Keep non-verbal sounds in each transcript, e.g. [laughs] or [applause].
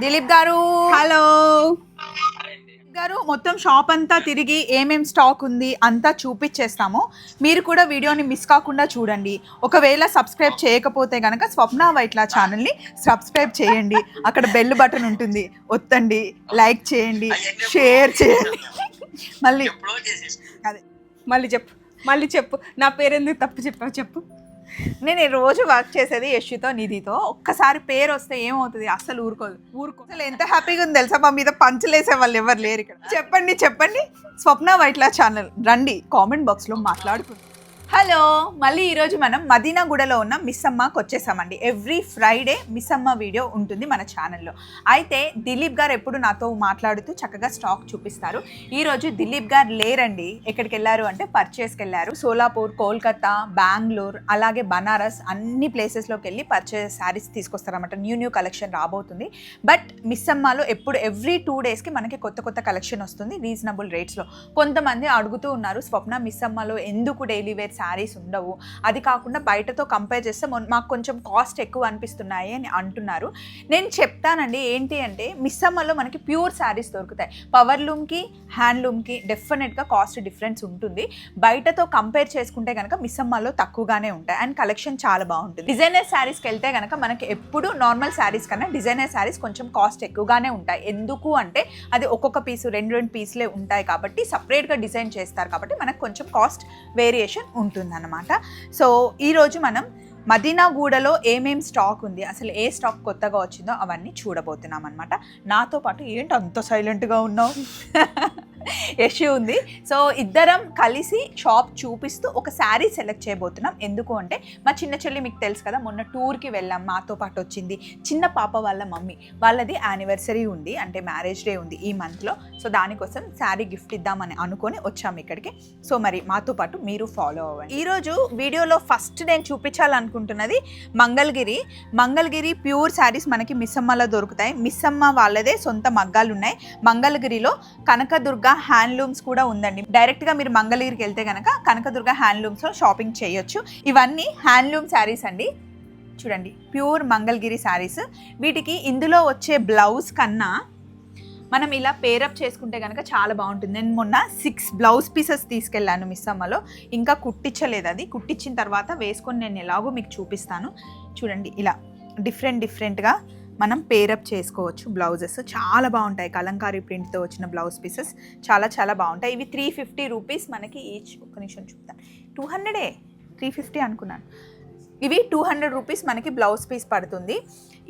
Dilip garu. Hello. గారు మొత్తం shop అంతా తిరిగి ఏమేం స్టాక్ ఉంది అంతా చూపించేస్తాము మీరు కూడా వీడియోని మిస్ కాకుండా చూడండి. ఒకవేళ సబ్స్క్రైబ్ చేయకపోతే కనుక స్వప్న వైట్ల ఛానల్ని సబ్స్క్రైబ్ చేయండి. అక్కడ బెల్ బటన్ ఉంటుంది. ఒత్తండి లైక్ చేయండి షేర్ చేయండి. మళ్ళీ అదే. మళ్ళీ చెప్పు. మళ్ళీ చెప్పు. నా పేరు ఎందుకు తప్పు చెప్పావు చెప్పు. నేను ఈ రోజు వర్క్ చేసేది యశ్వితో నిధితో. ఒక్కసారి పేరు వస్తే ఏమవుతుంది? అసలు ఊరుకోదు. ఊరుకో. అసలు ఎంత హ్యాపీగా ఉంది తెలుసా? మా మీద పంచలేసే వాళ్ళు ఎవరు లేరు ఇక్కడ. చెప్పండి చెప్పండి. స్వప్న వైట్ల ఛానల్. రండి కామెంట్ బాక్స్లో మాట్లాడుకుందాం. హలో మళ్ళీ ఈరోజు మనం మదీనాగూడలో ఉన్న మిస్సమ్మకి వచ్చేసామండి. ఎవ్రీ ఫ్రైడే మిస్సమ్మ వీడియో ఉంటుంది మన ఛానల్లో అయితే దిలీప్ గారు ఎప్పుడు నాతో మాట్లాడుతూ చక్కగా స్టాక్ చూపిస్తారు. ఈరోజు దిలీప్ గారు లేరండి. ఎక్కడికి వెళ్ళారు అంటే పర్చేస్కి వెళ్ళారు. సోలాపూర్ కోల్కతా బెంగళూరు అలాగే బనారస్ అన్ని ప్లేసెస్లోకి వెళ్ళి పర్చేస్ శారీస్ తీసుకొస్తారన్నమాట. న్యూ న్యూ కలెక్షన్ రాబోతుంది. బట్ మిస్సమ్మలో ఎప్పుడు ఎవ్రీ టూ డేస్కి మనకి కొత్త కొత్త కలెక్షన్ వస్తుంది రీజనబుల్ రేట్స్లో కొంతమంది అడుగుతూ ఉన్నారు స్వప్న మిస్సమ్మలో ఎందుకు డైలీ వేర్ శారీస్ ఉండవు. అది కాకుండా బయటతో కంపేర్ చేస్తే మాకు కొంచెం కాస్ట్ ఎక్కువ అనిపిస్తున్నాయి అని అంటున్నారు. నేను చెప్తానండి ఏంటి అంటే మిస్సమ్మలో మనకి ప్యూర్ శారీస్ దొరుకుతాయి. పవర్లూమ్కి హ్యాండ్లూమ్కి డెఫినెట్గా కాస్ట్ డిఫరెన్స్ ఉంటుంది. బయటతో కంపేర్ చేసుకుంటే కనుక మిస్సమ్మలో తక్కువగానే ఉంటాయి. అండ్ కలెక్షన్ చాలా బాగుంటుంది. డిజైనర్ శారీస్కి వెళ్తే కనుక మనకి ఎప్పుడు నార్మల్ శారీస్ కన్నా డిజైనర్ శారీస్ కొంచెం కాస్ట్ ఎక్కువగానే ఉంటాయి. ఎందుకు అంటే అది ఒక్కొక్క పీసు రెండు రెండు పీసులే ఉంటాయి కాబట్టి సపరేట్గా డిజైన్ చేస్తారు కాబట్టి మనకు కొంచెం కాస్ట్ వేరియేషన్ ఉంటుంది. ఉంటుందన్నమాట. సో ఈరోజు మనం మదీనా గూడలో ఏమేం స్టాక్ ఉంది అసలు ఏ స్టాక్ కొత్తగా వచ్చిందో అవన్నీ చూడబోతున్నాం అనమాట నాతో పాటు ఏంటి అంత సైలెంట్గా ఉన్నావు? ఇష్యూ ఉంది. సో ఇద్దరం కలిసి షాప్ చూపిస్తూ ఒక శారీ సెలెక్ట్ చేయబోతున్నాం. ఎందుకు అంటే మా చిన్న చెల్లి మీకు తెలుసు కదా మొన్న టూర్కి వెళ్ళాం. మాతో పాటు వచ్చింది చిన్న పాప వాళ్ళ మమ్మీ. వాళ్ళది యానివర్సరీ ఉంది అంటే మ్యారేజ్ డే ఉంది ఈ మంత్లో సో దానికోసం శారీ గిఫ్ట్ ఇద్దామని అనుకొని వచ్చాము ఇక్కడికి. సో మరి మాతో పాటు మీరు ఫాలో అవ్వండి. ఈరోజు వీడియోలో ఫస్ట్ నేను చూపించాలనుకుంటున్నది మంగళగిరి. మంగళగిరి ప్యూర్ శారీస్ మనకి మిస్సమ్మలో దొరుకుతాయి. మిస్సమ్మ వాళ్ళదే సొంత మగ్గాలు ఉన్నాయి మంగళగిరిలో కనకదుర్గ హ్యాండ్లూమ్స్ కూడా ఉందండి. డైరెక్ట్గా మీరు మంగళగిరికి వెళ్తే కనుక కనకదుర్గ హ్యాండ్లూమ్స్లో షాపింగ్ చేయొచ్చు. ఇవన్నీ హ్యాండ్లూమ్ శారీస్ అండి. చూడండి ప్యూర్ మంగళగిరి శారీస్. వీటికి ఇందులో వచ్చే బ్లౌజ్ కన్నా మనం ఇలా పేరప్ చేసుకుంటే కనుక చాలా బాగుంటుంది. నేను మొన్న సిక్స్ బ్లౌజ్ పీసెస్ తీసుకెళ్ళాను మిస్ అమ్మలో. ఇంకా కుట్టించలేదు అది. కుట్టించిన తర్వాత వేసుకొని నేను ఎలాగో మీకు చూపిస్తాను. చూడండి ఇలా డిఫరెంట్ డిఫరెంట్గా మనం పేరప్ చేసుకోవచ్చు బ్లౌజెస్. చాలా బాగుంటాయి. కలంకారీ ప్రింట్తో వచ్చిన బ్లౌజ్ పీసెస్ చాలా చాలా బాగుంటాయి. ఇవి త్రీ ఫిఫ్టీ రూపీస్ మనకి ఈచ్ ఒక్క నిమిషం చూపుతాను. టూ హండ్రెడే త్రీ ఫిఫ్టీ అనుకున్నాను. ఇవి టూ హండ్రెడ్ రూపీస్ మనకి బ్లౌజ్ పీస్ పడుతుంది.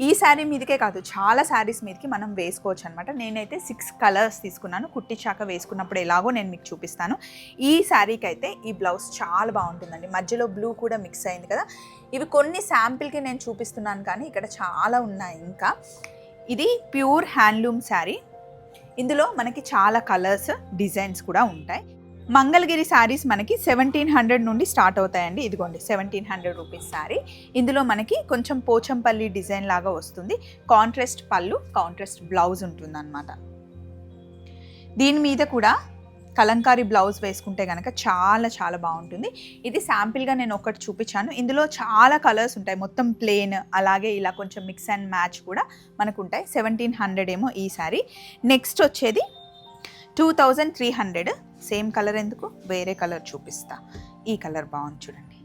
ఈ శారీ మీదకే కాదు చాలా శారీస్ మీదకి మనం వేసుకోవచ్చు అనమాట నేనైతే సిక్స్ కలర్స్ తీసుకున్నాను. కుట్టించాక వేసుకున్నప్పుడు ఎలాగో నేను మీకు చూపిస్తాను. ఈ శారీకి అయితే ఈ బ్లౌజ్ చాలా బాగుంటుందండి. మధ్యలో బ్లూ కూడా మిక్స్ అయింది కదా. ఇవి కొన్ని శాంపిల్కి నేను చూపిస్తున్నాను కానీ ఇక్కడ చాలా ఉన్నాయి ఇంకా. ఇది ప్యూర్ హ్యాండ్లూమ్ శారీ. ఇందులో మనకి చాలా కలర్స్ డిజైన్స్ కూడా ఉంటాయి. మంగళగిరి శారీస్ మనకి సెవెంటీన్ హండ్రెడ్ నుండి స్టార్ట్ అవుతాయండి. ఇదిగోండి సెవెంటీన్ హండ్రెడ్ రూపీస్ శారీ. ఇందులో మనకి కొంచెం పోచంపల్లి డిజైన్ లాగా వస్తుంది. కాంట్రాస్ట్ పళ్ళు కాంట్రాస్ట్ బ్లౌజ్ ఉంటుంది దీని మీద కూడా కలంకారీ బ్లౌజ్ వేసుకుంటే కనుక చాలా చాలా బాగుంటుంది. ఇది శాంపిల్గా నేను ఒకటి చూపించాను. ఇందులో చాలా కలర్స్ ఉంటాయి. మొత్తం ప్లేన్ అలాగే ఇలా కొంచెం మిక్స్ అండ్ మ్యాచ్ కూడా మనకు ఉంటాయి సెవెంటీన్ హండ్రెడ్ ఏమో ఈ సారీ. నెక్స్ట్ వచ్చేది two thousand three hundred. Same colour ఎందుకు? వేరే కలర్ చూపిస్తా. ఈ కలర్ బాగుంది చూడండి.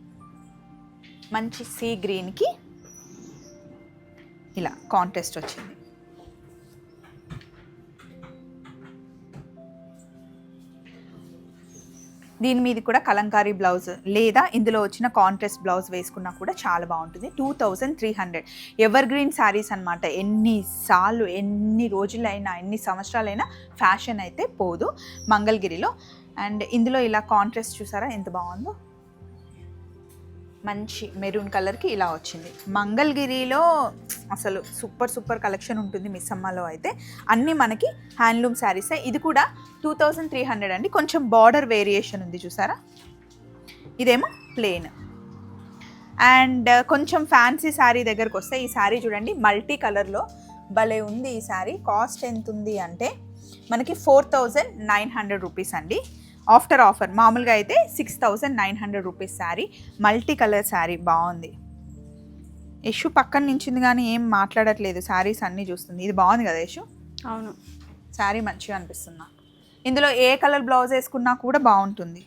మంచి సీ గ్రీన్కి ఇలా కాంటెస్ట్ వచ్చింది. దీని మీద కూడా కలంకారీ బ్లౌజ్ లేదా ఇందులో వచ్చిన కాంట్రాస్ట్ బ్లౌజ్ వేసుకున్నా కూడా చాలా బాగుంటుంది. Two thousand three hundred. Evergreen sarees అనమాట ఎన్నిసార్లు ఎన్ని రోజులైనా ఎన్ని సంవత్సరాలైనా ఫ్యాషన్ అయితే పోదు మంగళగిరిలో. అండ్ ఇందులో ఇలా కాంట్రాస్ట్ చూసారా? ఎంత బాగుందో. మంచి మెరూన్ కలర్కి ఇలా వచ్చింది. మంగళగిరిలో అసలు సూపర్ సూపర్ కలెక్షన్ ఉంటుంది మిస్ అమ్మలో అయితే. అన్నీ మనకి హ్యాండ్లూమ్ శారీసే. ఇది కూడా టూ థౌజండ్ త్రీ హండ్రెడ్ అండి. కొంచెం బార్డర్ వేరియేషన్ ఉంది చూసారా? ఇదేమో ప్లేన్ అండ్ కొంచెం ఫ్యాన్సీ శారీ దగ్గరకు వస్తే ఈ శారీ చూడండి మల్టీ కలర్లో భలే ఉంది ఈ శారీ. కాస్ట్ ఎంత ఉంది అంటే మనకి four thousand nine hundred rupees అండి. ఆఫ్టర్ ఆఫర్ మామూలుగా అయితే six thousand nine hundred rupees saree. Multi colour saree బాగుంది. యశు పక్కన నించింది కానీ ఏం మాట్లాడట్లేదు. శారీస్ అన్నీ చూస్తుంది. ఇది బాగుంది కదా యశు? అవును. శారీ మంచిగా అనిపిస్తుంది? నాకు ఇందులో ఏ కలర్ బ్లౌజ్ వేసుకున్నా కూడా బాగుంటుంది.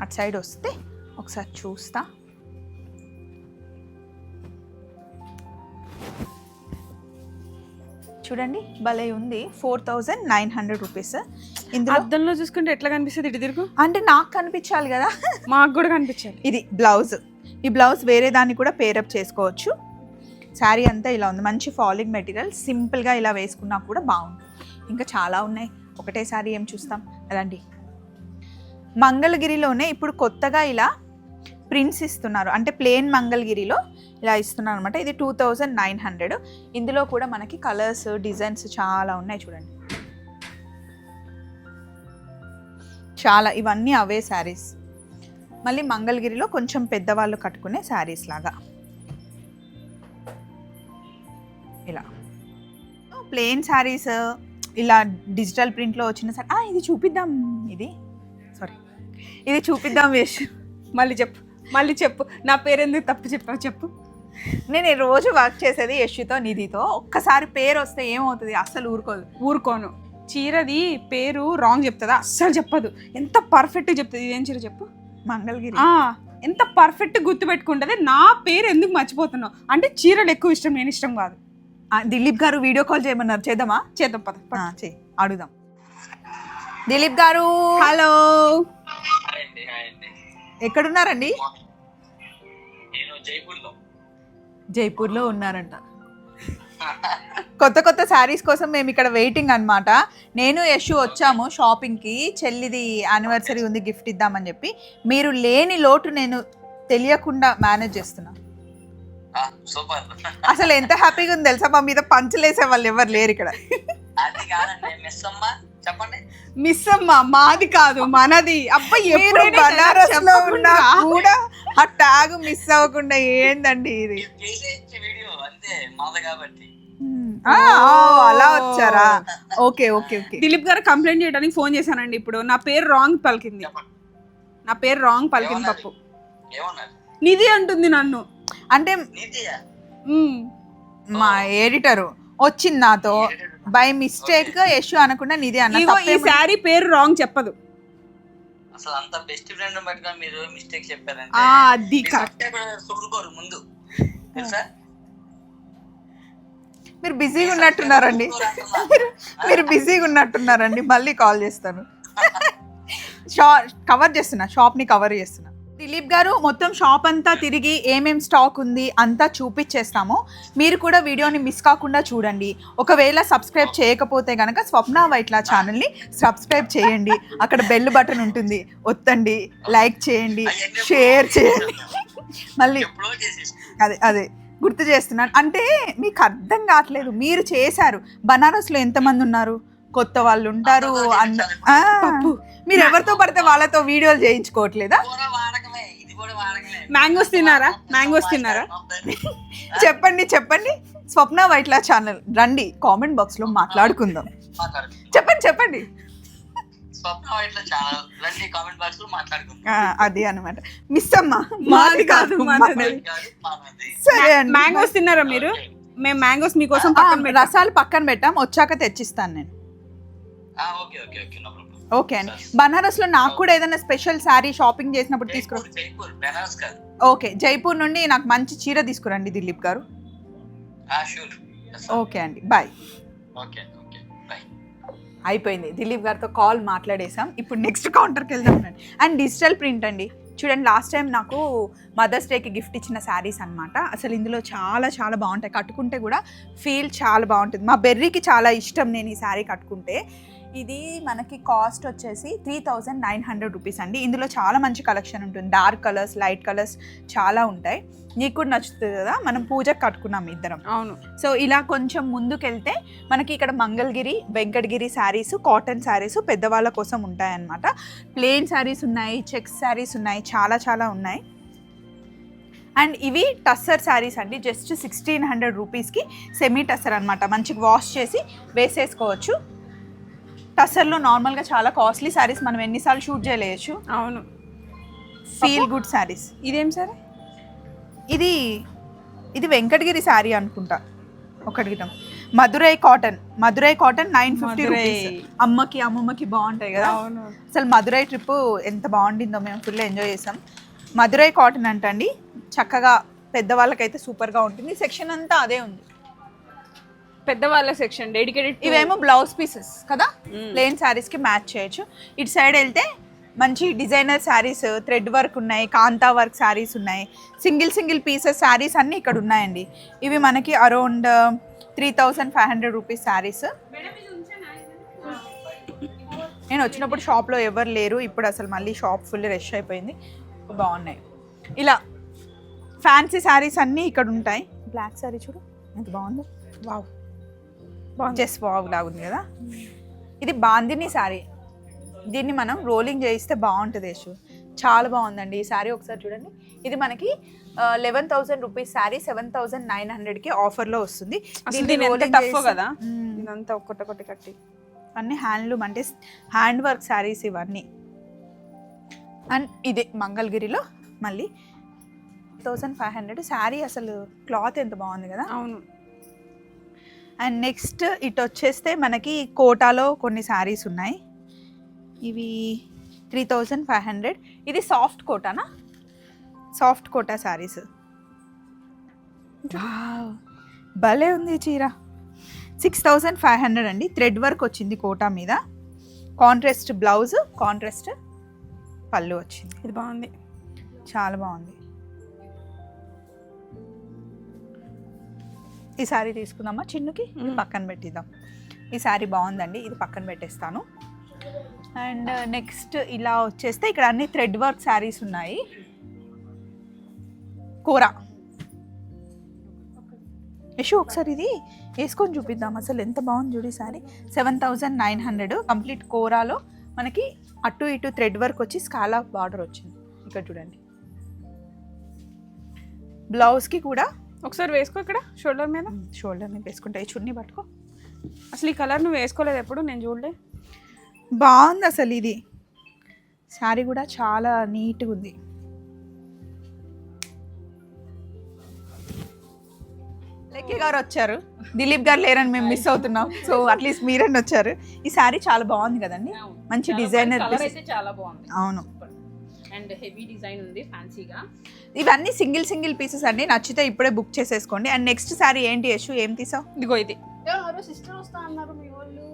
అటు సైడ్ వస్తే ఒకసారి చూస్తా. చూడండి భలే ఉంది. Four thousand nine hundred rupees. ఇందులో అద్దంలో చూసుకుంటే ఎట్లా కనిపిస్తుంది? ఇటు తిరుగు. అంటే నాకు కనిపించాలి కదా. మాకు కూడా కనిపించాలి. ఇది బ్లౌజ్. ఈ బ్లౌజ్ వేరే దాన్ని కూడా పేరప్ చేసుకోవచ్చు. శారీ అంతా ఇలా ఉంది. మంచి ఫాలింగ్ మెటీరియల్ సింపుల్గా ఇలా వేసుకున్నా కూడా బాగుంటుంది ఇంకా చాలా ఉన్నాయి. ఒకటే శారీ ఏం చూస్తాం. రండి మంగళగిరిలోనే ఇప్పుడు కొత్తగా ఇలా ప్రింట్స్ ఇస్తున్నారు. అంటే ప్లేన్ మంగళగిరిలో ఇలా ఇస్తున్నారు అనమాట ఇది టూ థౌజండ్ నైన్ హండ్రెడ్. ఇందులో కూడా మనకి కలర్స్ డిజైన్స్ చాలా ఉన్నాయి చూడండి. చాలా ఇవన్నీ అవే శారీస్. మళ్ళీ మంగళగిరిలో కొంచెం పెద్దవాళ్ళు కట్టుకునే శారీస్ లాగా. ఇలా. ప్లెయిన్ శారీస్ ఇలా డిజిటల్ ప్రింట్లో వచ్చిన సారీ ఇది చూపిద్దాం ఇది. సారీ. ఇది చూపిద్దాం వేష్. మళ్ళీ చెప్పు. మళ్ళీ చెప్పు. నా పేరు ఎందుకు తప్పు చెప్పావు చెప్పు. నేను ఈ రోజు వర్క్ చేసేది యశ్యుతో నిధితో. ఒక్కసారి పేరు వస్తే ఏమవుతుంది? అస్సలు ఊరుకోదు. ఊరుకోను. చీరది పేరు రాంగ్ చెప్తుందా? అస్సలు చెప్పదు. ఎంత పర్ఫెక్ట్ చెప్తుంది? ఇదేం చీర చెప్పు? మంగళగిరి. ఎంత పర్ఫెక్ట్ గుర్తు పెట్టుకుంటుంది? నా పేరు ఎందుకు మర్చిపోతున్నావు? అంటే చీరలు ఎక్కువ ఇష్టం నేను ఇష్టం కాదు. దిలీప్ గారు వీడియో కాల్ చేయమన్నారు. చేద్దామా? చేద్దాం పద ఆ, చెయ్యి అడుగుదాం. దిలీప్ గారు! హలో! ఎక్కడున్నారండి? నేను జైపూర్లో. ఉన్నారంట. [laughs] కొత్త కొత్త శారీస్ కోసం మేము ఇక్కడ వెయిటింగ్ అన్నమాట. నేను యశు వచ్చాము షాపింగ్కి. చెల్లిది యానివర్సరీ ఉంది గిఫ్ట్ ఇద్దామని చెప్పి. మీరు లేని లోటు నేను తెలియకుండా మేనేజ్ చేస్తున్నా. [laughs] అసలు ఎంత హ్యాపీగా ఉంది తెలుసా? మా మీద పంచలేసే వాళ్ళు ఎవరు లేరు ఇక్కడ. చెప్పండి. మిస్ అమ్మ మాది కాదు మనది. అబ్బాయి మీరు ఎప్పుడైనా బనారస్లో ఉన్నా కూడా ఆ ట్యాగ్ మిస్ అవ్వకుండా ఏందండి ఇది? వీడియో అంతే మాద కాబట్టి. అలా వచ్చారా? Okay okay okay. దిలీప్ గారు కంప్లైంట్ చేయడానికి ఫోన్ చేశానండి ఇప్పుడు. నా పేరు రాంగ్ పలికింది. నా పేరు రాంగ్ పలికింది? పప్పు. నిధి అంటుంది నన్ను. అంటే. మా ఎడిటరు వచ్చింది నాతో. బై మిస్టేక్ యశు అనకుండా నిధి అన్న ఇగో ఈ శారీ పేరు రాంగ్ చెప్పదు. అసలు అంత బెస్ట్ ఫ్రెండ్ బట్టిగా మీరు మిస్టేక్ చెప్పారంటే ఆ, అది మీరు కరెక్ట్ ముందు. [laughs] తెలుసా? మీరు బిజీగా ఉన్నట్టున్నారండి. మీరు మీరు బిజీగా ఉన్నట్టున్నారండి. మళ్ళీ కాల్ చేస్తాను. [laughs] షా కవర్ చేస్తున్నా. షాప్ని కవర్ చేస్తున్నా. దిలీప్ గారు మొత్తం షాప్ అంతా తిరిగి ఏమేం స్టాక్ ఉంది అంతా చూపించేస్తాము మీరు కూడా వీడియోని మిస్ కాకుండా చూడండి. ఒకవేళ సబ్స్క్రైబ్ చేయకపోతే కనుక స్వప్న వైట్ల ఛానల్ని సబ్స్క్రైబ్ చేయండి. అక్కడ బెల్ బటన్ ఉంటుంది. ఒత్తండి లైక్ చేయండి షేర్ చేయండి. మళ్ళీ అదే అదే గుర్తు చేస్తున్నాను. అంటే మీకు అర్థం కావట్లేదు. మీరు చేశారు. బనారస్లో ఎంతమంది ఉన్నారు? కొత్త వాళ్ళు ఉంటారు. అన్న. మీరు ఎవరితో పడితే వాళ్ళతో వీడియోలు చేయించుకోవట్లేదా? Mangoes తిన్నారా? Mangoes తిన్నారా? చెప్పండి చెప్పండి. స్వప్న వైట్ల ఛానల్ రండి కామెంట్ బాక్స్లో మాట్లాడుకుందాం. మాట్లాడు చెప్పండి చెప్పండి. స్వప్న ఇట్లా ఛానల్ రండి కామెంట్ బాక్స్లో మాట్లాడుకుందాం. ఆ, అది అనమాట మిస్ అమ్మ మాది కాదు. సరే మ్యాంగోస్ తిన్నారా మీరు? మేము మ్యాంగోస్ మీకోసం రసాలు పక్కన పెట్టాం వచ్చాక తెచ్చిస్తాను నేను. ఆ, ఓకే ఓకే ఓకే ఓకే అండి. బనారస్లో నాకు కూడా ఏదైనా స్పెషల్ శారీ షాపింగ్ చేసినప్పుడు తీసుకురా. జైపూర్ జైపూర్ బెనారస్ కాదు. ఓకే జైపూర్ నుండి నాకు మంచి చీర తీసుకురండి దిలీప్ గారు. ఓకే అండి బాయ్. ఓకే అయిపోయింది. దిలీప్ గారితో కాల్ మాట్లాడేసాం ఇప్పుడు నెక్స్ట్ కౌంటర్కి వెళ్దాం అండ్. డిజిటల్ ప్రింట్ అండి. చూడండి లాస్ట్ టైం నాకు మదర్స్ డేకి గిఫ్ట్ ఇచ్చిన శారీస్ అన్నమాట. అసలు ఇందులో చాలా చాలా బాగుంటాయి. కట్టుకుంటే కూడా ఫీల్ చాలా బాగుంటుంది. మా బెర్రీకి చాలా ఇష్టం నేను ఈ శారీ కట్టుకుంటే. ఇది మనకి కాస్ట్ వచ్చేసి three thousand nine hundred rupees అండి. ఇందులో చాలా మంచి కలెక్షన్ ఉంటుంది. డార్క్ కలర్స్ లైట్ కలర్స్ చాలా ఉంటాయి. నీకు కూడా నచ్చుతుంది కదా? మనం పూజకు కట్టుకున్నాం ఇద్దరం. అవును. సో ఇలా కొంచెం ముందుకెళ్తే మనకి ఇక్కడ మంగళగిరి వెంకటగిరి శారీస్ కాటన్ శారీస్ పెద్దవాళ్ళ కోసం ఉంటాయన్నమాట. ప్లెయిన్ శారీస్ ఉన్నాయి చెక్స్ శారీస్ ఉన్నాయి చాలా చాలా ఉన్నాయి. అండ్ ఇవి టస్సర్ శారీస్ అండి. జస్ట్ సిక్స్టీన్ హండ్రెడ్ రూపీస్కి సెమీ టస్సర్ అనమాట మంచిగా వాష్ చేసి వేసేసుకోవచ్చు. టస్సర్లో నార్మల్గా చాలా కాస్ట్లీ శారీస్ మనం ఎన్నిసార్లు షూట్ చేయలేయచ్చు. అవును. Feel good sarees. ఇదేం సరే? ఇది ఇది వెంకటగిరి శారీ అనుకుంటా. ఒకటిగిటం Madurai cotton. Madurai cotton nine fifty. Rupees. అమ్మకి అమ్మమ్మకి బాగుంటాయి కదా. అవును. అసలు మధురై ట్రిప్ ఎంత బాగుండిందో మేము ఫుల్ ఎంజాయ్ చేసాం. మధురై కాటన్ అంటండి. చక్కగా పెద్దవాళ్ళకైతే సూపర్గా ఉంటుంది. సెక్షన్ అంతా అదే ఉంది. పెద్దవాళ్ళ సెక్షన్ డెడికేటెడ్ ఇవేమో బ్లౌజ్ పీసెస్ కదా. ప్లెయిన్ శారీస్కి మ్యాచ్ చేయొచ్చు. ఇటు సైడ్ వెళ్తే మంచి డిజైనర్ శారీస్ థ్రెడ్ వర్క్ ఉన్నాయి కాంతా వర్క్ శారీస్ ఉన్నాయి. సింగిల్ సింగిల్ పీసెస్ శారీస్ అన్నీ ఇక్కడ ఉన్నాయండి. ఇవి మనకి around three thousand five hundred rupees sarees నేను వచ్చినప్పుడు షాప్లో ఎవరు లేరు ఇప్పుడు అసలు మళ్ళీ షాప్ ఫుల్ రష్ అయిపోయింది. బాగున్నాయి. ఇలా ఫ్యాన్సీ శారీస్ అన్నీ ఇక్కడ ఉంటాయి. బ్లాక్ శారీ చూడు ఎంత బాగుందో. వావ్ జస్ట్ వావ్ లాగుంది కదా? ఇది బాందిని శారీ. దీన్ని మనం రోలింగ్ చేయిస్తే బాగుంటుంది యశు. చాలా బాగుందండి ఈ శారీ ఒకసారి చూడండి. ఇది మనకి eleven thousand rupees saree seven thousand nine హండ్రెడ్కి ఆఫర్లో వస్తుంది. చేసి- కదా. ఇదంతా ఒక్కటి ఒకటి కట్టి. అన్ని హ్యాండ్లూమ్ అంటే హ్యాండ్ వర్క్ శారీస్ ఇవన్నీ. అండ్ ఇదే మంగళగిరిలో మళ్ళీ థౌజండ్ ఫైవ్ హండ్రెడ్ శారీ అసలు క్లాత్ ఎంత బాగుంది కదా? అవును. అండ్ నెక్స్ట్ ఇటు వచ్చేస్తే మనకి కోటాలో కొన్ని శారీస్ ఉన్నాయి. ఇవి త్రీ థౌజండ్ ఫైవ్ హండ్రెడ్ ఇది సాఫ్ట్ కోటానా? సాఫ్ట్ కోటా శారీస్ భలే ఉంది చీర. సిక్స్ థౌజండ్ ఫైవ్ హండ్రెడ్ అండి. థ్రెడ్ వర్క్ వచ్చింది కోటా మీద. కాంట్రాస్ట్ బ్లౌజ్ కాంట్రాస్ట్ పళ్ళు వచ్చింది. ఇది బాగుంది. చాలా బాగుంది. ఈ శారీ తీసుకుందామా? చిన్నుకి. పక్కన పెట్టిద్దాం. ఈ శారీ బాగుందండి ఇది పక్కన పెట్టేస్తాను. అండ్ నెక్స్ట్ ఇలా వచ్చేస్తే ఇక్కడ అన్ని థ్రెడ్ వర్క్ శారీస్ ఉన్నాయి. కూర. యశు ఒకసారి ఇది వేసుకొని చూపిద్దాం. అసలు ఎంత బాగుంది చూడు sari seven thousand nine hundred complete కోరాలో మనకి అటు ఇటు థ్రెడ్ వర్క్ వచ్చి స్కాలా బార్డర్ వచ్చింది. ఇక్కడ చూడండి. బ్లౌజ్కి కూడా ఒకసారి వేసుకో ఇక్కడ షోల్డర్ మీద. షోల్డర్ మీద వేసుకుంటా. ఈ చున్నీ పట్టుకో. అసలు ఈ కలర్ నువ్వు వేసుకోలేదు ఎప్పుడు నేను చూడలే. బాగుంది అసలు ఇది. శారీ కూడా చాలా నీట్గా ఉంది. లెక్కి గారు వచ్చారు. దిలీప్ గారు లేరని మేము మిస్ అవుతున్నాం. సో అట్లీస్ట్ మీరని వచ్చారు. ఈ శారీ చాలా బాగుంది కదండి. మంచి డిజైనర్ అవును. అండ్ హెవీ డిజైన్ ఉంది ఫ్యాన్సీగా. ఇవన్నీ సింగిల్ సింగిల్ పీసెస్ అండి. నచ్చితే ఇప్పుడే బుక్ చేసేసుకోండి. అండ్ నెక్స్ట్ శారీ ఏంటి యశు? ఏం తీసావు? ఇదిగో ఇది. ఎవరు సిస్టర్ వస్తా అన్నారు మీ వాళ్ళు.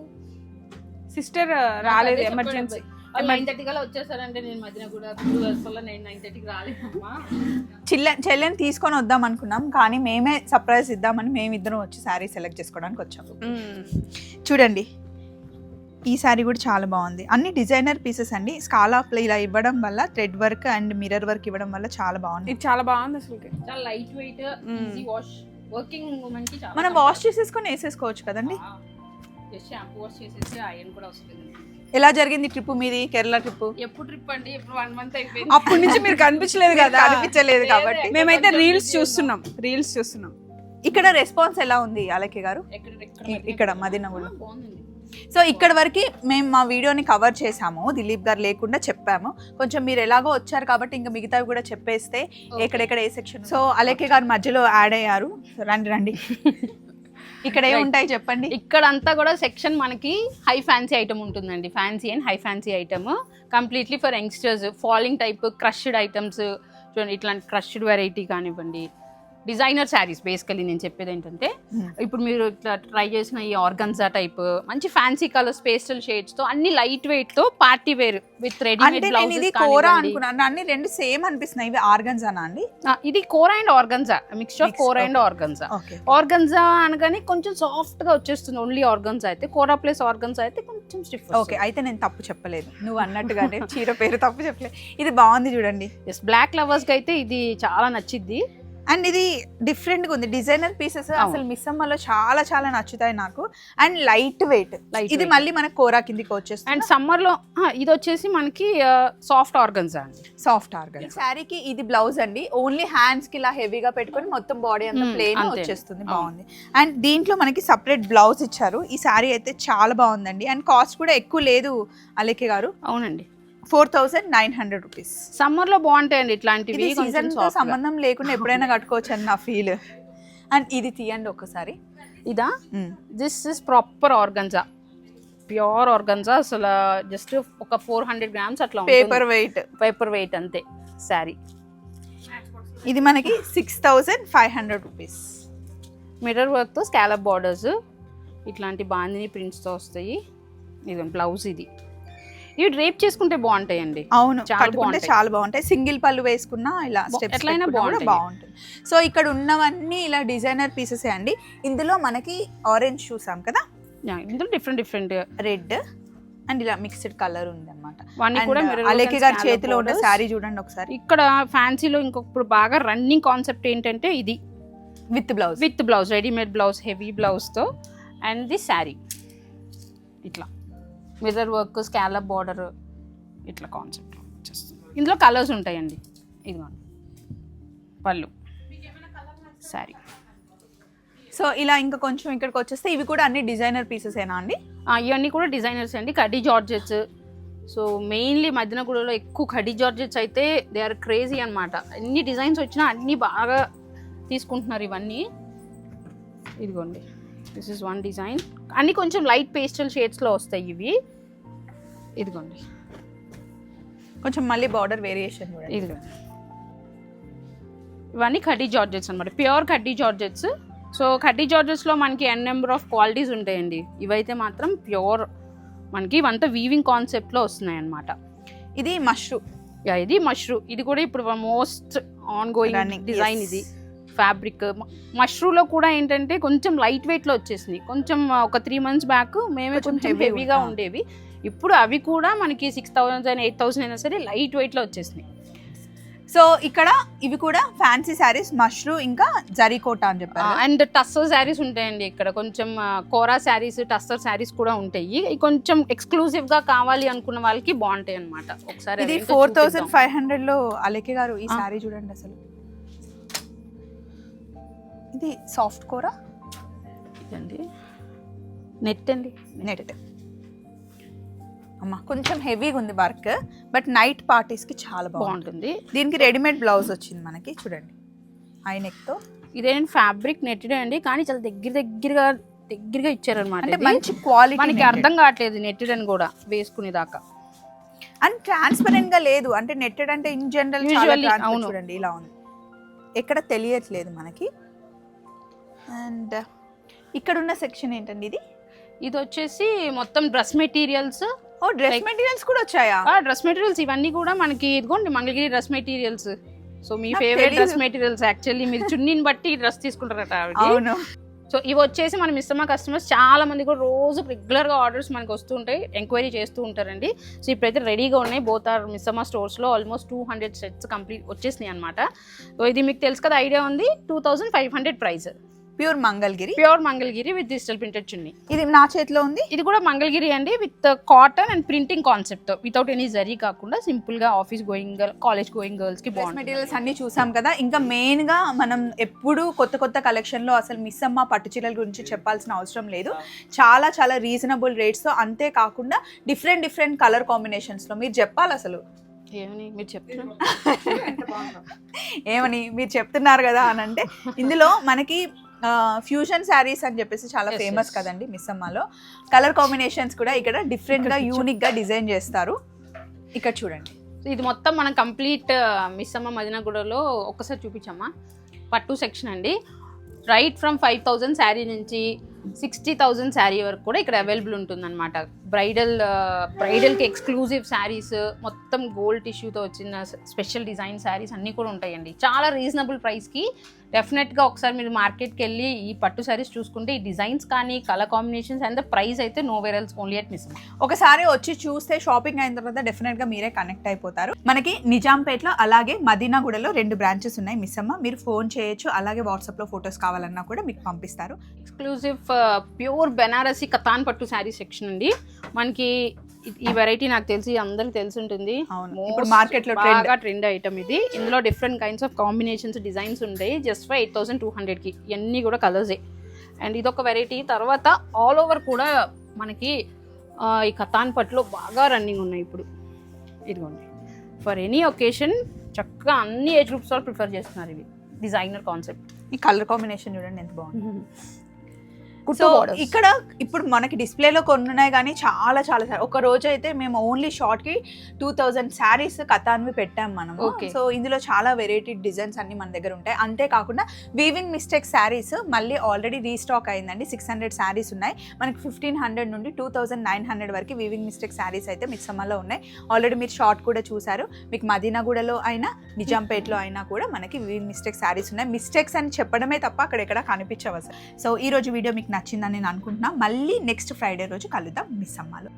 సిస్టర్ రాలేదు. ఎమర్జెన్సీ నైన్ థర్టీ కల్లా వచ్చేసారంటే నేను మధ్యన కూడా టూ అవర్స్ వల్ల నేను నైన్ థర్టీకి రాలేదమ్మా. చిల్ల చెల్లెని తీసుకొని వద్దాం అనుకున్నాం. కానీ మేమే సర్ప్రైజ్ ఇద్దామని మేమిద్దరం వచ్చి శారీ సెలెక్ట్ చేసుకోవడానికి వచ్చాము. చూడండి. ఈ శారీ కూడా చాలా బాగుంది. అన్ని డిజైనర్ పీసెస్ అండి. స్కాలా ఇలా ఇవ్వడం వల్ల thread work and mirror work ఇవ్వడం వల్ల చాలా బాగుంది. ఇది చాలా బాగుంది అసలు చాలా light weight. Easy wash working ఉమెన్కి చాలా మనం వాష్ చేసేసుకొని వేసేసుకోవచ్చు కదండి. జస్ట్ షాంపూ వాష్ చేసేసి ఐరన్ కూడా వస్తుంది. ఎలా జరిగింది ట్రిప్ మీది? కేరళ ట్రిప్ ఎప్పుడు ట్రిప్ అండి? ఎప్పుడు వన్ మంత్ అయిపోయింది. అప్పటి నుంచి మీరు కనిపించలేదు కదా. కనిపించలేదు కాబట్టి. మేమైతే రీల్స్ చూస్తున్నాం. రీల్స్ చూస్తున్నాం. ఇక్కడ రెస్పాన్స్ ఎలా ఉంది అలకే గారు? ఇక్కడ మదీనగూడలో బాగుంది. సో ఇక్కడ వరకు మేము మా వీడియోని కవర్ చేసాము దిలీప్ గారు లేకుండా చెప్పాము. కొంచెం మీరు ఎలాగో వచ్చారు కాబట్టి ఇంకా మిగతావి కూడా చెప్పేస్తే ఎక్కడెక్కడ ఏ సెక్షన్ సో అలేకే గారు మధ్యలో యాడ్ అయ్యారు. రండి రండి. [laughs] ఇక్కడ ఏ ఉంటాయి చెప్పండి. ఇక్కడ అంతా కూడా సెక్షన్ మనకి హై ఫ్యాన్సీ ఐటమ్ ఉంటుందండి. Fancy and high fancy item completely for youngsters falling type crushed items చూడండి ఇట్లాంటి క్రష్డ్ వెరైటీ కానివ్వండి. డిజైనర్ శారీస్ బేసికలీ నేను చెప్పేది ఏంటంటే Hmm. ఇప్పుడు మీరు ఇట్లా ట్రై చేసిన ఈ ఆర్గన్జా టైప్ మంచి ఫ్యాన్సీ కలర్స్ పేస్టల్ షేడ్స్తో అన్ని light వెయిట్తో party wear with readymade kora అనుకున్నాను అన్ని రెండు సేమ్ అనిపిస్తున్నాయి. ఇవి ఆర్గన్జానా అండి? ఇది kora and organza. Mixture of kora and. Organza. Organza అనగానే కొంచెం సాఫ్ట్గా వచ్చేస్తుంది. ఓన్లీ ఆర్గన్స్ అయితే కోరా ప్లస్ ఆర్గన్స్ అయితే కొంచెం స్టిఫ్ ఓకే అయితే నేను తప్పు చెప్పలేదు. నువ్వు అన్నట్టుగానే [laughs] చీర పేరు తప్పు చెప్పలేదు. ఇది బాగుంది చూడండి. బ్లాక్ లవర్స్కి అయితే ఇది చాలా నచ్చిద్ది. అండ్ ఇది డిఫరెంట్గా ఉంది. డిజైనర్ పీసెస్ అసలు మిస్ అమ్మలో చాలా చాలా నచ్చుతాయి నాకు. And light weight. ఇది. మళ్ళీ మన కోరా కిందికి వచ్చేస్తుంది. అండ్ సమ్మర్లో ఆ, ఇది వచ్చేసి మనకి సాఫ్ట్ ఆర్గన్స్ అండి. సాఫ్ట్ ఆర్గన్ శారీకి ఇది బ్లౌజ్ అండి. ఓన్లీ హ్యాండ్స్కి ఇలా హెవీగా పెట్టుకొని మొత్తం బాడీ అంతా ప్లేన్. వచ్చేస్తుంది. బాగుంది. అండ్ దీంట్లో మనకి సపరేట్ బ్లౌజ్ ఇచ్చారు. ఈ శారీ అయితే చాలా బాగుందండి. అండ్ కాస్ట్ కూడా ఎక్కువ లేదు అలేకే గారు. అవునండి. Four thousand nine hundred rupees. సమ్మర్లో బాగుంటాయండి ఇట్లాంటివి సీజన్. సంబంధం లేకుండా ఎప్పుడైనా కట్టుకోవచ్చు అని నా ఫీల్. అండ్ ఇది తీయండి ఒకసారి ఇదా? This is proper organza pure organza అసలు జస్ట్ ఒక ఫోర్ హండ్రెడ్ గ్రామ్స్ అట్లా పేపర్ వెయిట్ పేపర్ వెయిట్ అంతే శారీ. ఇది మనకి six thousand five hundred rupees. Mirror వర్క్తో స్కాలప్ బార్డర్స్ ఇట్లాంటి బాందిని ప్రింట్స్తో వస్తాయి. ఇది బ్లౌజ్ ఇది. ఇవి డ్రేప్ చేసుకుంటే బాగుంటాయండి. అవును చాలా కట్టుకుంటే బాగుంటాయి. చాలా బాగుంటాయి. సింగిల్ పళ్ళు వేసుకున్నా ఇలా స్టెప్స్ ఎట్లయినా బాగుంటుంది. బాగుంటుంది. సో ఇక్కడ ఉన్నవన్నీ ఇలా డిజైనర్ పీసెస్ అండి. ఇందులో మనకి ఆరెంజ్ చూసాం కదా? ఇందులో డిఫరెంట్ డిఫరెంట్ రెడ్ అండ్ ఇలా మిక్స్డ్ కలర్ ఉంది అనమాట అలేఖి గారి చేతిలో ఉన్న. శారీ చూడండి ఒకసారి. ఇక్కడ ఫ్యాన్సీలో ఇంకొకప్పుడు బాగా రన్నింగ్ కాన్సెప్ట్ ఏంటంటే ఇది. With blouse. With blouse readymade blouse heavy బ్లౌజ్తో. And the saree. ఇట్లా. మిర్రర్ వర్క్ స్కాలప్ బార్డర్ ఇట్లా కాన్సెప్ట్ వచ్చేస్తుంది ఇందులో కలర్స్ ఉంటాయండి. ఇదిగోండి. పళ్ళు. శారీ సో ఇలా ఇంకా కొంచెం ఇక్కడికి వచ్చేస్తే ఇవి కూడా అన్ని డిజైనర్ పీసెస్ ఏనా అండి? ఇవన్నీ కూడా డిజైనర్స్ అండి. కడ్డీ జార్జెట్స్. సో మెయిన్లీ మధ్యనగూడలో ఎక్కువ కడ్డీ జార్జెట్స్ అయితే దే ఆర్ క్రేజీ అనమాట ఎన్ని డిజైన్స్ వచ్చినా అన్నీ బాగా తీసుకుంటున్నారు ఇవన్నీ. ఇదిగోండి. దిస్ ఇస్ వన్ డిజైన్ అన్నీ కొంచెం లైట్ పేస్టల్ షేడ్స్లో వస్తాయి ఇవి. ఇదిగోండి. కొంచెం మళ్ళీ బార్డర్ వేరియేషన్ ఇదిగోండి. ఇవన్నీ కడ్డీ జార్జెట్స్ అనమాట ప్యూర్ కడ్డీ జార్జెట్స్. సో కడ్డీ జార్జెట్స్లో మనకి ఎన్ నెంబర్ ఆఫ్ క్వాలిటీస్ ఉంటాయండి. ఇవైతే మాత్రం ప్యూర్ మనకి ఇవంతా వీవింగ్ కాన్సెప్ట్లో వస్తున్నాయి అనమాట ఇది మష్రూ ఇది మష్రూ ఇది కూడా ఇప్పుడు మోస్ట్ ఆన్ గోయింగ్ డిజైన్. ఇది. ఫ్యాబ్రిక్ మష్రూలో కూడా ఏంటంటే కొంచెం లైట్ వెయిట్లో వచ్చేసింది. కొంచెం ఒక త్రీ మంత్స్ బ్యాక్ మేమే కొంచెం హెవీగా. ఉండేవి. ఇప్పుడు అవి కూడా మనకి సిక్స్ థౌసండ్ ఎయిట్ థౌసండ్ అయినా సరే లైట్ వెయిట్లో వచ్చేసినాయి. సో ఇక్కడ ఇవి కూడా ఫ్యాన్సీ శారీస్ మష్రూ ఇంకా జరీకోట అని చెప్పారు అండ్ టస్సర్ శారీస్ ఉంటాయండి ఇక్కడ. కొంచెం కోరా శారీస్ టస్సర్ శారీస్ కూడా ఉంటాయి. కొంచెం ఎక్స్క్లూసివ్గా కావాలి అనుకున్న వాళ్ళకి బాగుంటాయి అనమాట ఒకసారి ఇది ఫోర్ థౌసండ్. ఫైవ్ హండ్రెడ్లో అలేఖి గారు ఈ. శారీ చూడండి అసలు. ఇది సాఫ్ట్ కూర? ఇదండి. నెట్ అండి. నెట్. అమ్మా కొంచెం హెవీగా ఉంది వర్క్ బట్ నైట్ పార్టీస్కి చాలా బాగుంటుంది. దీనికి రెడీమేడ్ బ్లౌజ్ వచ్చింది మనకి చూడండి. హై నెక్తో ఇదేంటి ఫ్యాబ్రిక్ నెట్టెడ్ అండి కానీ చాలా దగ్గర దగ్గరగా దగ్గరగా ఇచ్చారనమాట అంటే మంచి క్వాలిటీ మనకి అర్థం కావట్లేదు నెట్టెడ్ అని కూడా వేసుకునేదాకా. అండ్ ట్రాన్స్పరెంట్గా లేదు అంటే నెట్టెడ్ అంటే ఇన్ జనరల్. చూడండి ఇలా ఉంది. ఎక్కడ తెలియట్లేదు మనకి. అండ్ ఇక్కడ ఉన్న సెక్షన్ ఏంటండి ఇది? ఇది వచ్చేసి మొత్తం డ్రెస్ మెటీరియల్స్. ఓ డ్రెస్ మెటీరియల్స్ కూడా వచ్చాయా? డ్రెస్ మెటీరియల్స్ ఇవన్నీ కూడా మనకి ఇదిగోండి మంగళగిరి డ్రెస్ మెటీరియల్స్. సో మీ ఫేవరెట్. డ్రెస్ మెటీరియల్స్ యాక్చువల్లీ మీరు చున్నీని బట్టి డ్రెస్ తీసుకుంటారట అవును. సో ఇవి వచ్చేసి మనం ఇస్తున్న కస్టమర్స్ చాలా మంది కూడా రోజు రెగ్యులర్గా ఆర్డర్స్ మనకు వస్తూ ఉంటాయి ఎంక్వైరీ చేస్తూ ఉంటారండి. సో ఇప్పుడైతే రెడీగా ఉన్నాయి both are Missamma స్టోర్స్లో almost two hundred sets complete వచ్చేసినాయి అనమాట సో ఇది మీకు తెలుసు కదా ఐడియా ఉంది two thousand five hundred price pure Mangalagiri. Pure Mangalagiri with digital printed chunni ఇది నా చేతిలో ఉంది. ఇది కూడా మంగళగిరి అండి with cotton and printing concept without any zari కాకుండా సింపుల్గా ఆఫీస్ గోయింగ్ కాలేజ్ గోయింగ్ గర్ల్స్కి బాగుంటుంది. మెటీరియల్స్ అన్ని చూసాం కదా. ఇంకా మెయిన్గా మనం ఎప్పుడు కొత్త కొత్త కలెక్షన్లో అసలు మిస్ అమ్మ పట్టు చీరల గురించి చెప్పాల్సిన అవసరం లేదు. చాలా చాలా రీజనబుల్ రేట్స్తో అంతే కాకుండా డిఫరెంట్ డిఫరెంట్ కలర్ కాంబినేషన్స్లో మీరు చెప్పాలి అసలు. ఏమని మీరు చెప్తున్నారు ఏమని? మీరు చెప్తున్నారు కదా అని అంటే ఇందులో మనకి ఫ్యూజన్ శారీస్ అని చెప్పేసి చాలా ఫేమస్. కదండి మిస్ అమ్మలో కలర్ కాంబినేషన్స్ కూడా ఇక్కడ డిఫరెంట్గా ఇక్కడ యూనిక్గా డిజైన్ చేస్తారు. ఇక్కడ చూడండి. సో ఇది మొత్తం మనం కంప్లీట్ మిస్ అమ్మ మదినగూడలో ఒక్కసారి చూపించమ్మా. పట్టు సెక్షన్ అండి. Right from five thousand sari నుంచి సిక్స్టీ థౌజండ్ శారీ వరకు కూడా ఇక్కడ అవైలబుల్ ఉంటుందన్నమాట. బ్రైడల్ బ్రైడల్కి ఎక్స్క్లూజివ్ శారీస్ మొత్తం గోల్డ్ టిష్యూతో వచ్చిన స్పెషల్ డిజైన్ శారీస్ అన్నీ కూడా ఉంటాయండి. చాలా రీజనబుల్ ప్రైస్కి డెఫినెట్గా ఒకసారి మీరు మార్కెట్కి వెళ్ళి ఈ పట్టు శారీస్ చూసుకుంటే ఈ డిజైన్స్ కానీ colour combinations and the price అయితే నో వేరల్స్ ఓన్లీ అట్ మిస్ ఒకసారి వచ్చి చూస్తే షాపింగ్ అయిన తర్వాత డెఫినెట్గా మీరే కనెక్ట్ అయిపోతారు. మనకి నిజాంపేటలో అలాగే మదీనాగూడలో రెండు బ్రాంచెస్ ఉన్నాయి మిస్ అమ్మ మీరు ఫోన్ చేయొచ్చు అలాగే వాట్సాప్లో ఫొటోస్ కావాలన్నా కూడా మీకు పంపిస్తారు. ఎక్స్క్లూజివ్ ప్యూర్ బెనారసి కతాన్ పట్టు శారీ సెక్షన్ అండి. మనకి ఈ- వెరైటీ నాకు తెలిసి అందరికి తెలిసి ఉంటుంది ఇప్పుడు market లో. బాగా ట్రెండ్ ఐటమ్ ఇది. ఇందులో different kinds of combinations designs ఉంటాయి. Just for eight thousand two హండ్రెడ్కి ఇవన్నీ కూడా కలర్సే అండ్ ఇదొక వెరైటీ తర్వాత ఆల్ ఓవర్ కూడా మనకి ఈ కతాన్ పట్టులో బాగా రన్నింగ్ ఉన్నాయి ఇప్పుడు. ఇదిగోండి. ఫర్ ఎనీ ఒకేషన్ చక్కగా అన్ని ఏజ్ గ్రూప్స్ వాళ్ళు ప్రిఫర్ చేస్తున్నారు ఇవి. డిజైనర్ కాన్సెప్ట్ ఈ కలర్ కాంబినేషన్ చూడండి ఎంత బాగుంది. సో. ఇక్కడ ఇప్పుడు మనకి డిస్ప్లేలో కొన్ని ఉన్నాయి కానీ చాలా చాలా సారీ ఒక రోజు అయితే మేము ఓన్లీ షార్ట్కి టూ థౌజండ్ శారీస్ కథాన్వి పెట్టాం మనం. సో ఇందులో చాలా వెరైటీ డిజైన్స్ అన్ని మన దగ్గర ఉంటాయి. అంతేకాకుండా వీవింగ్ మిస్టేక్ శారీస్ మళ్ళీ ఆల్రెడీ రీస్టాక్ అయిందండి. సిక్స్ హండ్రెడ్ శారీస్ ఉన్నాయి. మనకి ఫిఫ్టీన్ హండ్రెడ్ నుండి టూ థౌజండ్ నైన్ హండ్రెడ్ వరకు వీవింగ్ మిస్టేక్ శారీస్ అయితే మీకు సమ్మర్లో ఉన్నాయి. ఆల్రెడీ మీరు షార్ట్ కూడా చూసారు మీకు మదీనాగూడలో అయినా నిజాంపేట్లో అయినా కూడా మనకి వీవింగ్ మిస్టేక్ శారీస్ ఉన్నాయి. మిస్టేక్స్ అని చెప్పడమే తప్ప అక్కడ ఎక్కడ కనిపించవు అసలు. సో ఈ రోజు వీడియో మీకు నచ్చిందని నేను అనుకుంటున్నా. మళ్ళీ నెక్స్ట్ ఫ్రైడే రోజు కలుద్దాం. మిస్ అమ్మాలో.